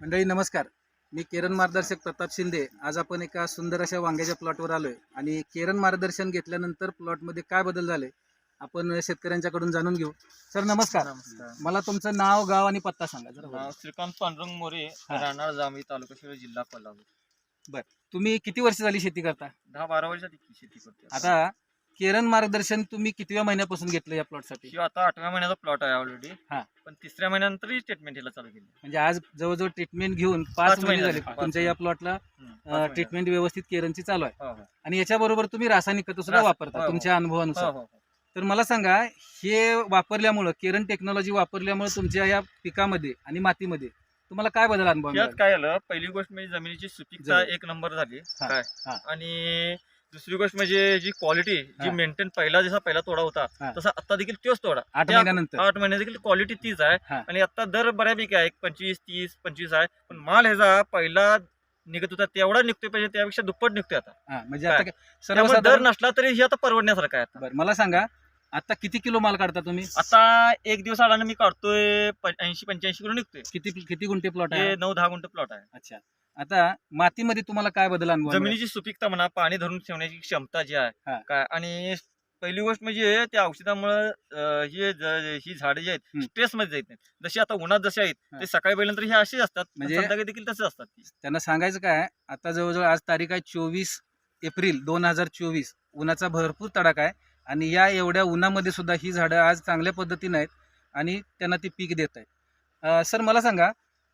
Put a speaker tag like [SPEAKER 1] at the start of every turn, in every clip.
[SPEAKER 1] मंडळी नमस्कार. मी किरण मार्गदर्शक प्रताप शिंदे. आज आपण एका सुंदर अशा वांग्याच्या प्लॉटवर आलोय. आणि किरण मार्गदर्शन घेतल्यानंतर प्लॉटमध्ये काय बदल झाले आपण शेतकऱ्यांच्याकडून जाणून घेऊ. सर नमस्कार.
[SPEAKER 2] नमस्कार.
[SPEAKER 1] मला तुमचं नाव गाव आणि पत्ता सांगा जरा.
[SPEAKER 2] नाव श्रीकांत पांडुरंग मोरे. राहणार जांभी तालुका शिरोळ जिल्हा कोल्हापूर.
[SPEAKER 1] तुम्ही किती वर्ष झाली शेती करता?
[SPEAKER 2] दहा बारा वर्षात इतकी शेती करते
[SPEAKER 1] आता किरण मार्गदर्शन तुम्ही कितव्या महिन्यापासून घेतलं या प्लॉटसाठी
[SPEAKER 2] शिवाय आता आठव्या महिन्याचा प्लॉट आहे ऑलरेडी
[SPEAKER 1] हा.
[SPEAKER 2] पण तिसऱ्या महिन्यानंतर ट्रीटमेंट ह्याला चालू केली
[SPEAKER 1] म्हणजे आज जवळजवळ ट्रीटमेंट घेऊन पाच
[SPEAKER 2] पाच
[SPEAKER 1] महिने
[SPEAKER 2] महिने
[SPEAKER 1] झाले तुमच्या या. प्लॉटला
[SPEAKER 2] हम्म, पाच महिन्यात.
[SPEAKER 1] ट्रीटमेंट व्यवस्थित केरनची चालू आहे
[SPEAKER 2] हो, हो.
[SPEAKER 1] आणि याच्याबरोबर तुम्ही रासायनिक खतं सुद्धा
[SPEAKER 2] रास-
[SPEAKER 1] वापरता
[SPEAKER 2] हो, हो.
[SPEAKER 1] तुमच्या
[SPEAKER 2] हो,
[SPEAKER 1] अनुभवानुसार
[SPEAKER 2] हो, हो.
[SPEAKER 1] तर मला सांगा हे वापरल्यामुळं केरन टेक्नॉलॉजी वापरल्यामुळे तुमच्या या पिकामध्ये आणि मातीमध्ये तुम्हाला काय बदल अनुभव मिळाला?
[SPEAKER 2] काय आलं पहिली गोष्ट म्हणजे जमिनीची सुपीकता
[SPEAKER 1] जमीन.
[SPEAKER 2] एक नंबर झाली
[SPEAKER 1] हा,
[SPEAKER 2] काय
[SPEAKER 1] हा.
[SPEAKER 2] आणि दुसरी गोष्ट म्हणजे जी क्वालिटी जी. मेंटेन पहिला जसा पहिला तोडा होता. तसा आता देखील तोच तोडा.
[SPEAKER 1] आठ
[SPEAKER 2] त्या-
[SPEAKER 1] महिन्यानंतर.
[SPEAKER 2] आठ महिने देखील क्वालिटी तीच आहे. आणि आता दर बऱ्यापैकी आहे पंचवीस तीस पंचवीस आहे. पण माल ह्याचा पहिला निघत होता तेवढा निघतोय पाहिजे त्यापेक्षा दुप्पट निघतोय आता.
[SPEAKER 1] म्हणजे
[SPEAKER 2] दर नसला तरी हे आता परवडण्यासारखं आहे
[SPEAKER 1] मला सांगा आता किती किलो माल काढता तुम्ही?
[SPEAKER 2] आता एक दिवस आला मी काढतोय ऐंशी पंच्याऐंशी किलो निघतोय.
[SPEAKER 1] किती किती गुंठे प्लॉट आहे?
[SPEAKER 2] नऊ दहा गुंठ प्लॉट आहे.
[SPEAKER 1] अच्छा. आता मातीमध्ये तुम्हाला काय बदल अनुभव?
[SPEAKER 2] जमिनीची सुपीकता म्हणा पाणी धरून ठेवण्याची क्षमता जी
[SPEAKER 1] हा.
[SPEAKER 2] आहे काय आणि पहिली गोष्ट म्हणजे त्या औषधामुळे हे ही झाडे जी आहेत
[SPEAKER 1] हम्म.
[SPEAKER 2] स्ट्रेस मध्ये जात नाहीत जशी आता उन्हात जशी आहेत
[SPEAKER 1] हा.
[SPEAKER 2] ते सकाळी पहिल्यानंतर हे असेच असतात
[SPEAKER 1] म्हणजे-
[SPEAKER 2] संध्याकाळी देखील तसेच असतात ती.
[SPEAKER 1] त्यांना सांगायचं काय आता जवळजवळ आज तारीख आहे चोवीस एप्रिल दोन हजार चोवीस उन्हाचा भरपूर तडाखा आहे आणि या एवढ्या उन्हामध्ये सुद्धा ही झाडं आज चांगल्या पद्धतीने आहेत आणि त्यांना ती पीक देत आहेत सर मला सांगा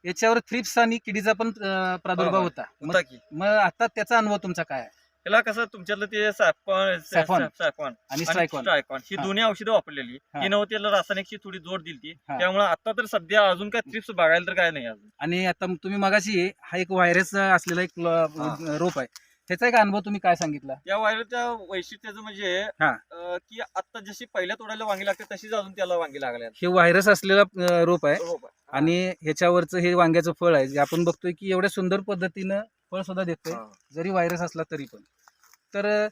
[SPEAKER 1] याच्यावर थ्रिप्स आणि किडीचा पण अं, प्रादुर्भाव
[SPEAKER 2] हो, हो.
[SPEAKER 1] होता मग
[SPEAKER 2] होता की
[SPEAKER 1] मग आता त्याचा अनुभव तुमचा काय आहे
[SPEAKER 2] त्याला कसं तुमच्यातलं ते सॅफॉन
[SPEAKER 1] सॅफॉन.
[SPEAKER 2] सॅफॉन
[SPEAKER 1] आणि स्ट्रायकॉन
[SPEAKER 2] स्ट्रायकॉन ही
[SPEAKER 1] हा.
[SPEAKER 2] दोन्ही औषधं वापरलेली
[SPEAKER 1] हा.
[SPEAKER 2] नव्हती त्याला रासायनिकची थोडी जोड दिली
[SPEAKER 1] हा.
[SPEAKER 2] त्यामुळे आता तर सध्या अजून काय ट्रिप्स बघायला तर काय नाही अजून
[SPEAKER 1] आणि आता तुम्ही मगाशी हा एक व्हायरस असलेला एक ल- रोप आहे त्याचा एक अनुभव तुम्ही काय सांगितला
[SPEAKER 2] या व्हायरसच्या वैशिष्ट्याचं म्हणजे
[SPEAKER 1] हा.
[SPEAKER 2] अं, की आता जशी पहिल्या तोडायला वांगी लागते तशीच अजून त्याला वांगी लागल्या
[SPEAKER 1] हे व्हायरस असलेला अं, रोप आहे
[SPEAKER 2] रोप आहे.
[SPEAKER 1] आणि ह्याच्यावरचं हे वांग्याचं फळ आहे जे आपण बघतोय की एवढ्या सुंदर पद्धतीनं फळ सुद्धा देतोय
[SPEAKER 2] हा.
[SPEAKER 1] जरी व्हायरस असला तरी पण. तर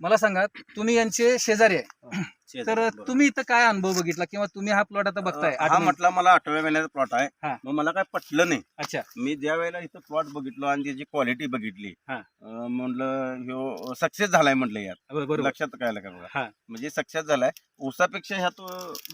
[SPEAKER 1] मला सांगा तुम्ही यांचे शेजारी आहे. तर तुम्ही इथं काय अनुभव बघितला किंवा तुम्ही हा प्लॉट आता बघताय?
[SPEAKER 3] हा म्हटला मला आठव्या महिन्याचा प्लॉट
[SPEAKER 1] हा.
[SPEAKER 3] आहे मग मला काय पटलं नाही.
[SPEAKER 1] अच्छा.
[SPEAKER 3] मी ज्या वेळेला इथं प्लॉट बघितलो आणि त्याची क्वालिटी बघितली
[SPEAKER 1] हा.
[SPEAKER 3] अं, म्हणलं ह्यो सक्सेस झालाय म्हटलं यात
[SPEAKER 1] ब- बरोबर.
[SPEAKER 3] लक्षात काय का बघा?
[SPEAKER 1] हा.
[SPEAKER 3] म्हणजे सक्सेस झालाय. ऊसापेक्षा ह्यात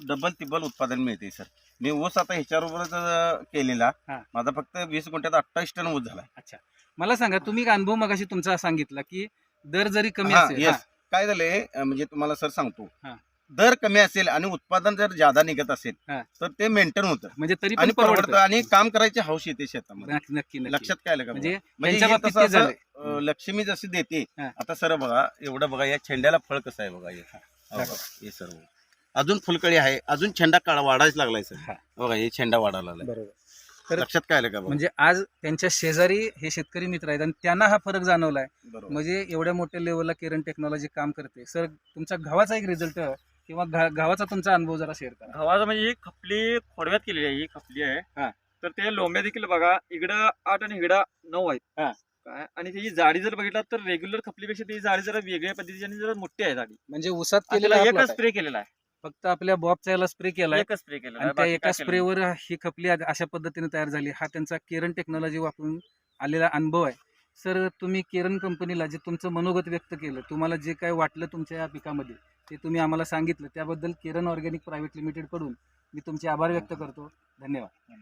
[SPEAKER 3] डबल तिब्बल उत्पादन मिळते सर मी ऊस आता ह्याच्याबरोबरच अं, केलेला.
[SPEAKER 1] हा.
[SPEAKER 3] माझा फक्त वीस गुंठ्यात अठ्ठावीस टन ऊस झाला
[SPEAKER 1] अच्छा. मला सांगा तुम्ही एक अनुभव मगाशी तुमचा सांगितला की दर जरी कमी
[SPEAKER 3] हा,
[SPEAKER 1] असेल
[SPEAKER 3] yes.
[SPEAKER 1] हा,
[SPEAKER 3] काय झालंय अं, म्हणजे तुम्हाला सर सांगतो.
[SPEAKER 1] हा.
[SPEAKER 3] दर कमी असेल आणि उत्पादन जर जादा निघत असेल
[SPEAKER 1] हा.
[SPEAKER 3] तर ते मेंटेन होतं.
[SPEAKER 1] म्हणजे तरी
[SPEAKER 3] आणि
[SPEAKER 1] पण
[SPEAKER 3] परवडतं.
[SPEAKER 1] परवडतं
[SPEAKER 3] आणि काम करायची हौस येते शेतामध्ये.
[SPEAKER 1] नक्की नक्की नक्की.
[SPEAKER 3] लक्षात काय
[SPEAKER 1] म्हणजे
[SPEAKER 3] म्हणजे
[SPEAKER 1] त्यांच्या बाबतीत
[SPEAKER 3] कसं
[SPEAKER 1] ते
[SPEAKER 3] असं,
[SPEAKER 1] झालंय
[SPEAKER 3] अं, लक्ष्मी जशी देते
[SPEAKER 1] हा.
[SPEAKER 3] आता सर बघा एवढं बघा या छेंड्याला फळ कसं आहे बघा हे हा बघा, हे. सर्व. अजून फुलकळी आहे अजून छेंडा काढा वाढायच लागलाय सर.
[SPEAKER 1] हा.
[SPEAKER 3] बघा हे छेंडा वाढायला लागलाय.
[SPEAKER 1] बरोबर. तर-
[SPEAKER 3] लक्षात काय आलं का बघा?
[SPEAKER 1] म्हणजे आज त्यांच्या शेजारी हे शेतकरी मित्र आहेत आणि त्यांना हा फरक जाणवलाय.
[SPEAKER 3] बरोबर.
[SPEAKER 1] म्हणजे एवढ्या मोठ्या लेवलला किरण टेक्नॉलॉजी काम करते. सर तुमचा गावाचा एक रिझल्ट किंवा गा- गावाचा तुमचा अनुभव जरा शेअर करा.
[SPEAKER 2] गव्हाचं म्हणजे ही खपली खोडव्यात केलेली आहे ही खपली
[SPEAKER 1] हा.
[SPEAKER 2] आहे तर ते लोंब्या देखील बघा इकडं आठ आणि इकडं नऊ आहेत.
[SPEAKER 1] हा.
[SPEAKER 2] काय? आणि त्याची जाडी जर बघितला तर रेग्युलर खपलीपेक्षा त्याची जाडी जरा वेगळ्या पद्धतीने जरा मोठी आहे जाडी.
[SPEAKER 1] म्हणजे उसात
[SPEAKER 2] आणि
[SPEAKER 1] केलेला
[SPEAKER 2] त्याला
[SPEAKER 1] हा plot
[SPEAKER 2] एकच
[SPEAKER 1] आहे.
[SPEAKER 2] स्प्रे केलेला आहे.
[SPEAKER 1] फक्त आपल्या बॉबच्या याला स्प्रे केलाय.
[SPEAKER 2] एकच स्प्रे केलेला
[SPEAKER 1] आणि
[SPEAKER 2] आहे
[SPEAKER 1] त्या
[SPEAKER 2] बाकी
[SPEAKER 1] एका
[SPEAKER 2] काय केलं नाही.
[SPEAKER 1] स्प्रेवर ही खपली अशा पद्धतीने तयार झाली. हा त्यांचा केरन टेक्नॉलॉजी वापरून आलेला अनुभव आहे. सर तुम्ही केरन कंपनीला जे तुमचं मनोगत व्यक्त केलं तुम्हाला जे काय वाटलं तुमच्या या पिकामध्ये ते तुम्ही आम्हाला सांगितलं. त्याबद्दल केरन ऑर्गॅनिक प्रायव्हेट लिमिटेडकडून मी तुमचे आभार व्यक्त करतो. धन्यवाद.